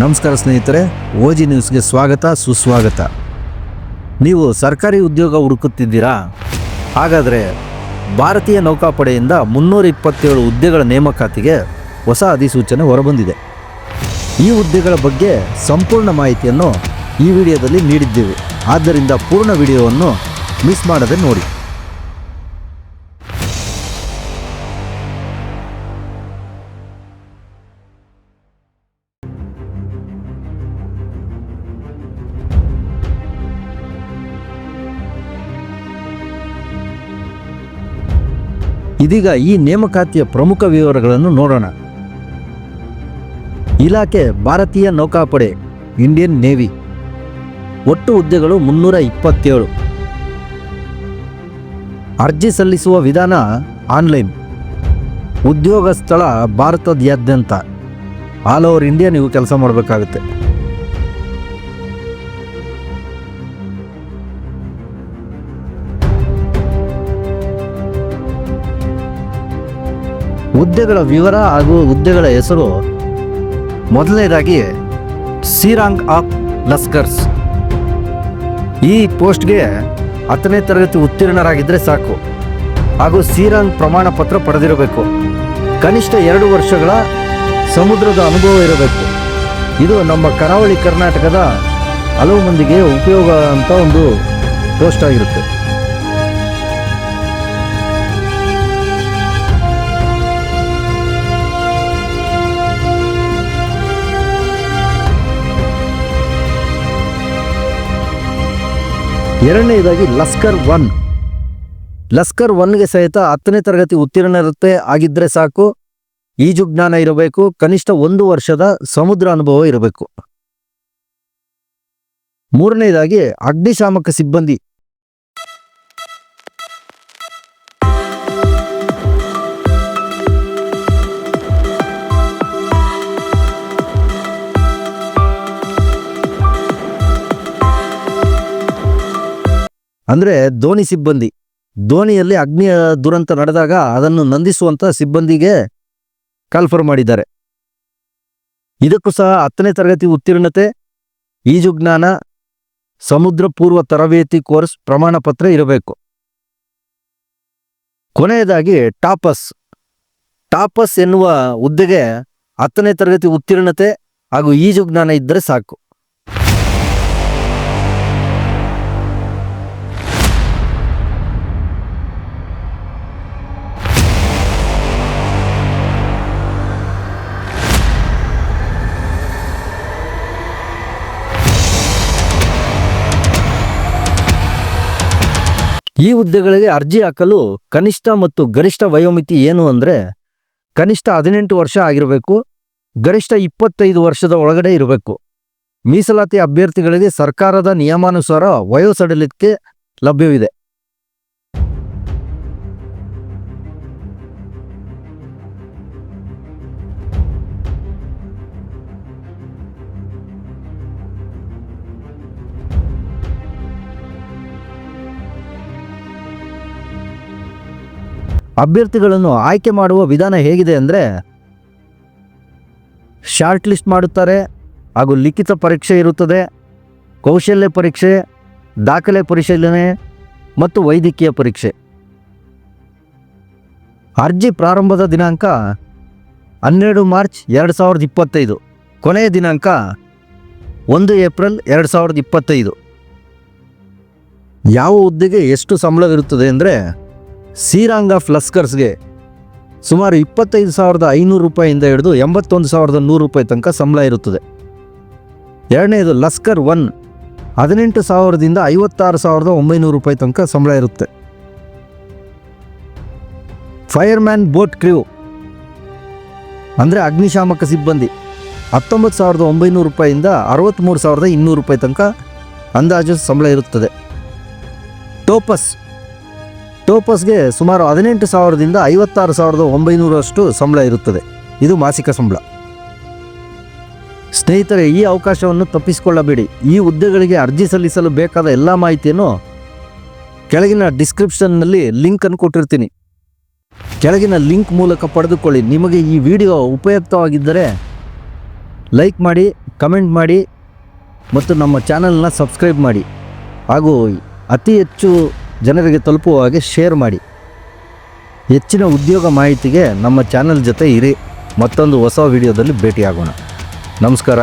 ನಮಸ್ಕಾರ ಸ್ನೇಹಿತರೆ, ಓಜಿ ನ್ಯೂಸ್ಗೆ ಸ್ವಾಗತ, ಸುಸ್ವಾಗತ. ನೀವು ಸರ್ಕಾರಿ ಉದ್ಯೋಗ ಹುಡುಕುತ್ತಿದ್ದೀರಾ? ಹಾಗಾದರೆ ಭಾರತೀಯ ನೌಕಾಪಡೆಯಿಂದ ಮುನ್ನೂರ ಇಪ್ಪತ್ತೇಳು ಹುದ್ದೆಗಳ ನೇಮಕಾತಿಗೆ ಹೊಸ ಅಧಿಸೂಚನೆ ಹೊರಬಂದಿದೆ. ಈ ಹುದ್ದೆಗಳ ಬಗ್ಗೆ ಸಂಪೂರ್ಣ ಮಾಹಿತಿಯನ್ನು ಈ ವಿಡಿಯೋದಲ್ಲಿ ನೀಡಿದ್ದೇವೆ. ಆದ್ದರಿಂದ ಪೂರ್ಣ ವಿಡಿಯೋವನ್ನು ಮಿಸ್ ಮಾಡದೆ ನೋಡಿ. ಇದೀಗ ಈ ನೇಮಕಾತಿಯ ಪ್ರಮುಖ ವಿವರಗಳನ್ನು ನೋಡೋಣ. ಇಲಾಖೆ, ಭಾರತೀಯ ನೌಕಾಪಡೆ, ಇಂಡಿಯನ್ ನೇವಿ. ಒಟ್ಟು ಹುದ್ದೆಗಳು ಮುನ್ನೂರ ಇಪ್ಪತ್ತೇಳು. ಅರ್ಜಿ ಸಲ್ಲಿಸುವ ವಿಧಾನ ಆನ್ಲೈನ್. ಉದ್ಯೋಗ ಸ್ಥಳ ಭಾರತದಾದ್ಯಂತ ಆಲ್ ಓವರ್ ಇಂಡಿಯಾ ನೀವು ಕೆಲಸ ಮಾಡಬೇಕಾಗುತ್ತೆ. ಹುದ್ದೆಗಳ ವಿವರ ಹಾಗೂ ಹುದ್ದೆಗಳ ಹೆಸರು. ಮೊದಲನೇದಾಗಿ, ಸಿರಾಂಗ್ ಆಫ್ ಲಸ್ಕರ್ಸ್. ಈ ಪೋಸ್ಟ್ಗೆ ಹತ್ತನೇ ತರಗತಿ ಉತ್ತೀರ್ಣರಾಗಿದ್ದರೆ ಸಾಕು. ಹಾಗೂ ಸಿರಾಂಗ್ ಪ್ರಮಾಣ ಪತ್ರ ಪಡೆದಿರಬೇಕು. ಕನಿಷ್ಠ ಎರಡು ವರ್ಷಗಳ ಸಮುದ್ರದ ಅನುಭವ ಇರಬೇಕು. ಇದು ನಮ್ಮ ಕರಾವಳಿ ಕರ್ನಾಟಕದ ಹಲವು ಮಂದಿಗೆ ಉಪಯೋಗ ಅಂತ ಒಂದು ಪೋಸ್ಟ್ ಆಗಿರುತ್ತೆ. ಎರಡನೇದಾಗಿ ಲಸ್ಕರ್ ಒನ್. ಲಸ್ಕರ್ ಒನ್ಗೆ ಸಹಿತ ಹತ್ತನೇ ತರಗತಿ ಉತ್ತೀರ್ಣ ಇರುತ್ತೆ, ಆಗಿದ್ರೆ ಸಾಕು. ಈಜು ಜ್ಞಾನ ಇರಬೇಕು, ಕನಿಷ್ಠ ಒಂದು ವರ್ಷದ ಸಮುದ್ರ ಅನುಭವ ಇರಬೇಕು. ಮೂರನೇದಾಗಿ ಅಗ್ನಿಶಾಮಕ ಸಿಬ್ಬಂದಿ. ಅಂದ್ರೆ ದೋಣಿ ಸಿಬ್ಬಂದಿ. ದೋಣಿಯಲ್ಲಿ ಅಗ್ನಿ ದುರಂತ ನಡೆದಾಗ ಅದನ್ನು ನಂದಿಸುವಂಥ ಸಿಬ್ಬಂದಿಗೆ ಕಾಲ್ಫರ್ ಮಾಡಿದ್ದಾರೆ. ಇದಕ್ಕೂ ಸಹ ಹತ್ತನೇ ತರಗತಿ ಉತ್ತೀರ್ಣತೆ, ಈಜು ಜ್ಞಾನ, ಸಮುದ್ರ ಪೂರ್ವ ತರಬೇತಿ ಕೋರ್ಸ್ ಪ್ರಮಾಣ ಪತ್ರ ಇರಬೇಕು. ಕೊನೆಯದಾಗಿ ಟಾಪಸ್. ಟಾಪಸ್ ಎನ್ನುವ ಹುದ್ದೆಗೆ ಹತ್ತನೇ ತರಗತಿ ಉತ್ತೀರ್ಣತೆ ಹಾಗೂ ಈಜು ಜ್ಞಾನ ಇದ್ದರೆ ಸಾಕು. ಈ ಹುದ್ದೆಗಳಿಗೆ ಅರ್ಜಿ ಹಾಕಲು ಕನಿಷ್ಠ ಮತ್ತು ಗರಿಷ್ಠ ವಯೋಮಿತಿ ಏನು ಅಂದರೆ ಕನಿಷ್ಠ ಹದಿನೆಂಟು ವರ್ಷ ಆಗಿರಬೇಕು, ಗರಿಷ್ಠ ಇಪ್ಪತ್ತೈದು ವರ್ಷದ ಒಳಗಡೆ ಇರಬೇಕು. ಮೀಸಲಾತಿ ಅಭ್ಯರ್ಥಿಗಳಿಗೆ ಸರ್ಕಾರದ ನಿಯಮಾನುಸಾರ ವಯೋಸಡಿಲಿಕೆ ಲಭ್ಯವಿದೆ. ಅಭ್ಯರ್ಥಿಗಳನ್ನು ಆಯ್ಕೆ ಮಾಡುವ ವಿಧಾನ ಹೇಗಿದೆ ಅಂದರೆ ಶಾರ್ಟ್ ಲಿಸ್ಟ್ ಮಾಡುತ್ತಾರೆ, ಹಾಗೂ ಲಿಖಿತ ಪರೀಕ್ಷೆ ಇರುತ್ತದೆ, ಕೌಶಲ್ಯ ಪರೀಕ್ಷೆ, ದಾಖಲೆ ಪರಿಶೀಲನೆ ಮತ್ತು ವೈದ್ಯಕೀಯ ಪರೀಕ್ಷೆ. ಅರ್ಜಿ ಪ್ರಾರಂಭದ ದಿನಾಂಕ ಹನ್ನೆರಡು ಮಾರ್ಚ್ ಎರಡು ಸಾವಿರದ ಇಪ್ಪತ್ತೈದು. ಕೊನೆಯ ದಿನಾಂಕ ಒಂದು ಏಪ್ರಿಲ್ ಎರಡು ಸಾವಿರದ ಇಪ್ಪತ್ತೈದು. ಯಾವ ಹುದ್ದೆಗೆ ಎಷ್ಟು ಸಂಬಳವಿರುತ್ತದೆ ಅಂದರೆ ಸೀರಾಂಗ್ ಫ್ಲಸ್ಕರ್ಸ್ಗೆ ಸುಮಾರು ಇಪ್ಪತ್ತೈದು ಸಾವಿರದ ಐನೂರು ರೂಪಾಯಿಂದ ಹಿಡಿದು ಎಂಬತ್ತೊಂದು ಸಾವಿರದ ನೂರು ರೂಪಾಯಿ ತನಕ ಸಂಬಳ ಇರುತ್ತದೆ. ಎರಡನೇದು ಲಸ್ಕರ್ ಒನ್, ಹದಿನೆಂಟು ಸಾವಿರದಿಂದ ಐವತ್ತಾರು ಸಾವಿರದ ಒಂಬೈನೂರು ರೂಪಾಯಿ ತನಕ ಸಂಬಳ ಇರುತ್ತೆ. ಫೈರ್ಮ್ಯಾನ್ ಬೋಟ್ ಕ್ರ್ಯೂ ಅಂದರೆ ಅಗ್ನಿಶಾಮಕ ಸಿಬ್ಬಂದಿ, ಹತ್ತೊಂಬತ್ತು ಸಾವಿರದ ಒಂಬೈನೂರು ರೂಪಾಯಿಂದ ಅರವತ್ತ್ಮೂರು ಸಾವಿರದ ಇನ್ನೂರು ರೂಪಾಯಿ ತನಕ ಅಂದಾಜು ಸಂಬಳ ಇರುತ್ತದೆ. ಟೋಪಸ್ ಟೋಪಸ್ಗೆ ಸುಮಾರು ಹದಿನೆಂಟು ಸಾವಿರದಿಂದ ಐವತ್ತಾರು ಸಾವಿರದ ಒಂಬೈನೂರಷ್ಟು ಸಂಬಳ ಇರುತ್ತದೆ. ಇದು ಮಾಸಿಕ ಸಂಬಳ. ಸ್ನೇಹಿತರೆ, ಈ ಅವಕಾಶವನ್ನು ತಪ್ಪಿಸಿಕೊಳ್ಳಬೇಡಿ. ಈ ಹುದ್ದೆಗಳಿಗೆ ಅರ್ಜಿ ಸಲ್ಲಿಸಲು ಬೇಕಾದ ಎಲ್ಲ ಮಾಹಿತಿಯನ್ನು ಕೆಳಗಿನ ಡಿಸ್ಕ್ರಿಪ್ಷನ್ನಲ್ಲಿ ಲಿಂಕನ್ನು ಕೊಟ್ಟಿರ್ತೀನಿ. ಕೆಳಗಿನ ಲಿಂಕ್ ಮೂಲಕ ಪಡೆದುಕೊಳ್ಳಿ. ನಿಮಗೆ ಈ ವಿಡಿಯೋ ಉಪಯುಕ್ತವಾಗಿದ್ದರೆ ಲೈಕ್ ಮಾಡಿ, ಕಮೆಂಟ್ ಮಾಡಿ ಮತ್ತು ನಮ್ಮ ಚಾನಲ್ನ ಸಬ್ಸ್ಕ್ರೈಬ್ ಮಾಡಿ. ಹಾಗೂ ಅತಿ ಹೆಚ್ಚು ಜನರಿಗೆ ತಲುಪುವ ಹಾಗೆ ಶೇರ್ ಮಾಡಿ. ಹೆಚ್ಚಿನ ಉದ್ಯೋಗ ಮಾಹಿತಿಗೆ ನಮ್ಮ ಚಾನಲ್ ಜೊತೆ ಇರಿ. ಮತ್ತೊಂದು ಹೊಸ ವಿಡಿಯೋದಲ್ಲಿ ಭೇಟಿಯಾಗೋಣ. ನಮಸ್ಕಾರ.